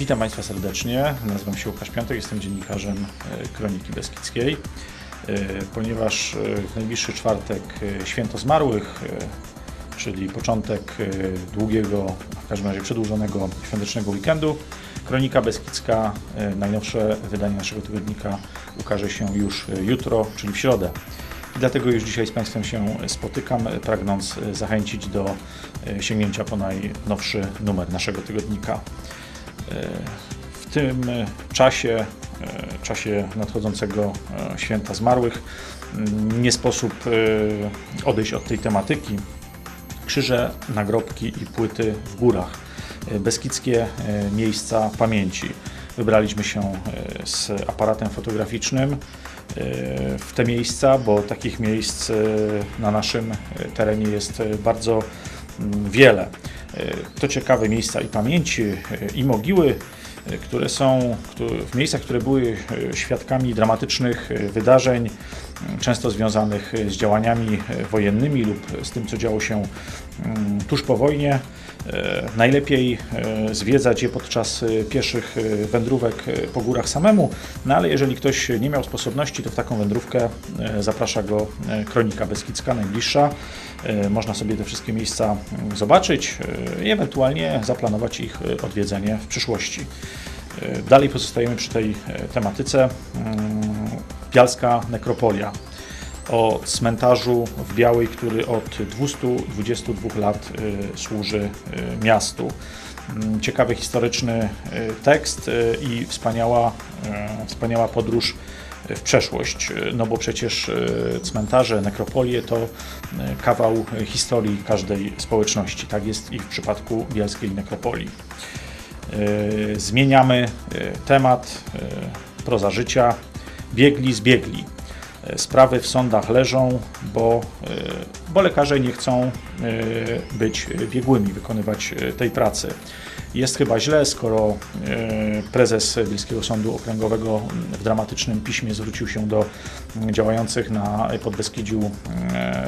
Witam Państwa serdecznie. Nazywam się Łukasz Piątek, jestem dziennikarzem e, Kroniki Beskidzkiej. E, Ponieważ e, w najbliższy czwartek święto zmarłych, czyli początek długiego, w każdym razie przedłużonego świątecznego weekendu, Kronika Beskidzka, najnowsze wydanie naszego tygodnika ukaże się już jutro, czyli w środę. I dlatego już dzisiaj z Państwem się spotykam, pragnąc zachęcić do sięgnięcia po najnowszy numer naszego tygodnika. W tym czasie, e, czasie nadchodzącego e, święta zmarłych, m, nie sposób e, odejść od tej tematyki. Krzyże, nagrobki i płyty w górach. E, Beskidzkie e, miejsca pamięci. Wybraliśmy się e, z aparatem fotograficznym e, w te miejsca, bo takich miejsc e, na naszym e, terenie jest e, bardzo mm, wiele. E, To ciekawe miejsca i pamięci, e, i mogiły, e, które są w miejscach, które były świadkami dramatycznych wydarzeń, często związanych z działaniami wojennymi lub z tym, co działo się tuż po wojnie. E, Najlepiej e, zwiedzać je podczas e, pieszych wędrówek po górach samemu, no ale jeżeli ktoś nie miał sposobności, to w taką wędrówkę zaprasza go Kronika Beskidzka, najbliższa. Można sobie te wszystkie miejsca mm, zobaczyć i ewentualnie zaplanować ich odwiedzenie w przyszłości. Dalej pozostajemy przy tej tematyce. Mm, Bialska nekropolia o cmentarzu w Białej, który od 222 lat y, służy y, miastu. Mm, Ciekawy historyczny y, tekst i wspaniała, wspaniała podróż w przeszłość, no bo przecież cmentarze, nekropolie to kawał historii każdej społeczności. Tak jest i w przypadku bielskiej nekropolii. Zmieniamy temat, proza życia, biegli zbiegli. E, Sprawy w sądach leżą, bo, e, bo lekarze nie chcą e, być biegłymi, wykonywać tej pracy. Jest chyba źle, skoro prezes Wielkiego Sądu Okręgowego w dramatycznym piśmie zwrócił się do działających na Podbeskidziu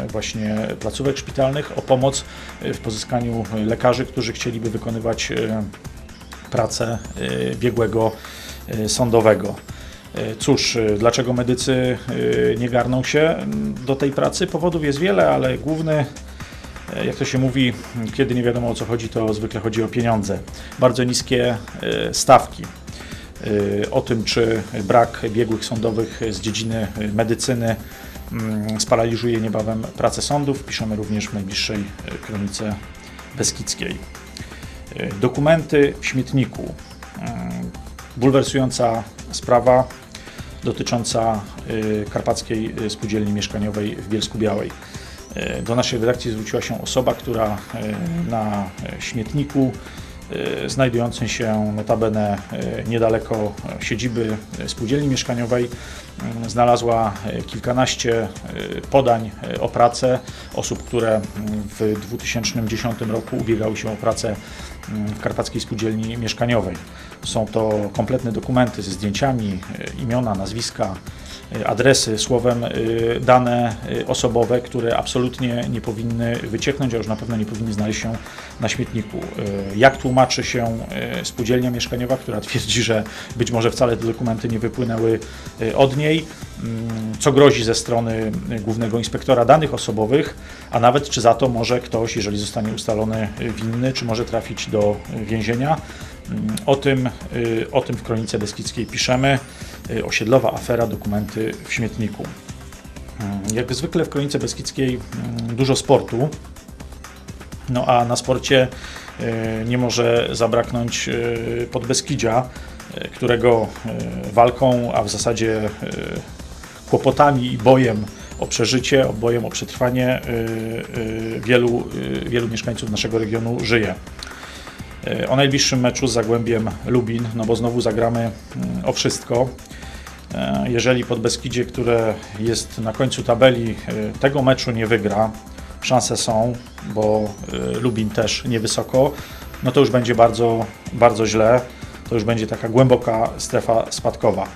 właśnie placówek szpitalnych o pomoc w pozyskaniu lekarzy, którzy chcieliby wykonywać pracę biegłego sądowego. E, Cóż, e, dlaczego medycy e, nie garną się mm, do tej pracy? Powodów jest wiele, ale główny, jak to się mówi, kiedy nie wiadomo o co chodzi, to zwykle chodzi o pieniądze. Bardzo niskie stawki. O tym, czy brak biegłych sądowych z dziedziny medycyny mm, sparaliżuje niebawem pracę sądów, piszemy również w najbliższej kronice Beskidzkiej. Dokumenty w śmietniku. Mm, Bulwersująca sprawa dotycząca y, Karpackiej y, Spółdzielni Mieszkaniowej w Bielsku Białej. Y, Do naszej redakcji zwróciła się osoba, która na śmietniku znajdującym się notabene niedaleko siedziby Spółdzielni Mieszkaniowej znalazła kilkanaście podań o pracę osób, które w 2010 roku ubiegały się o pracę w Karpackiej Spółdzielni Mieszkaniowej. Są to kompletne dokumenty ze zdjęciami, y, imiona, nazwiska, y, adresy, słowem y, dane osobowe, które absolutnie nie powinny wycieknąć, a już na pewno nie powinny znaleźć się na śmietniku. Jak tłumaczy się spółdzielnia mieszkaniowa, która twierdzi, że być może wcale te dokumenty nie wypłynęły od niej, Mm, co grozi ze strony Głównego Inspektora Danych Osobowych, a nawet czy za to może ktoś, jeżeli zostanie ustalony winny, czy może trafić do więzienia. O tym, y, o tym w Kronice Beskidzkiej piszemy. Y, Osiedlowa afera, dokumenty w śmietniku. Mm, Jak zwykle w Kronice Beskidzkiej dużo sportu, no a na sporcie y, nie może zabraknąć y, Podbeskidzia, y, którego y, walką, a w zasadzie y, kłopotami i bojem o przeżycie, o bojem o przetrwanie y, y, wielu, y, wielu mieszkańców naszego regionu żyje. O najbliższym meczu z Zagłębiem Lubin, no bo znowu zagramy mm, o wszystko. E, Jeżeli Podbeskidzie, które jest na końcu tabeli, y, tego meczu nie wygra, szanse są, bo Lubin też niewysoko, no to już będzie bardzo, bardzo źle. To już będzie taka głęboka strefa spadkowa.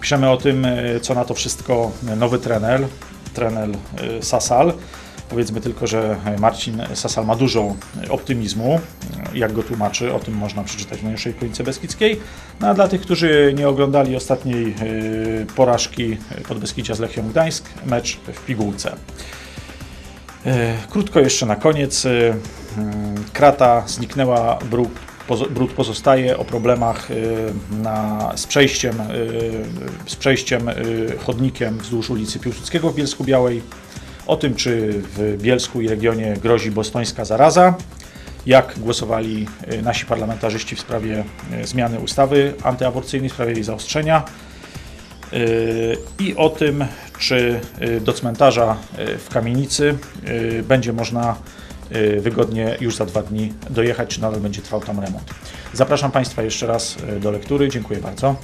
Piszemy o tym, co na to wszystko nowy trener, trener Sasal. Powiedzmy tylko, że Marcin Sasal ma dużo optymizmu jak go tłumaczy, o tym można przeczytać w najnowszej Kronice Beskidzkiej. No a dla tych, którzy nie oglądali ostatniej porażki Podbeskidzia z Lechią Gdańsk, mecz w pigułce. E, Krótko jeszcze na koniec. E, mm, Krata zniknęła, brud, pozo- brud pozostaje o problemach e, na, z przejściem, e, z przejściem e, chodnikiem wzdłuż ulicy Piłsudskiego w Bielsku Białej. O tym, czy w Bielsku i regionie grozi bostońska zaraza, jak głosowali e, nasi parlamentarzyści w sprawie e, zmiany ustawy antyaborcyjnej, w sprawie jej zaostrzenia. Yy, i o tym, czy do cmentarza w kamienicy będzie można wygodnie już za dwa dni dojechać, czy nadal będzie trwał tam remont. Zapraszam Państwa jeszcze raz do lektury. Dziękuję bardzo.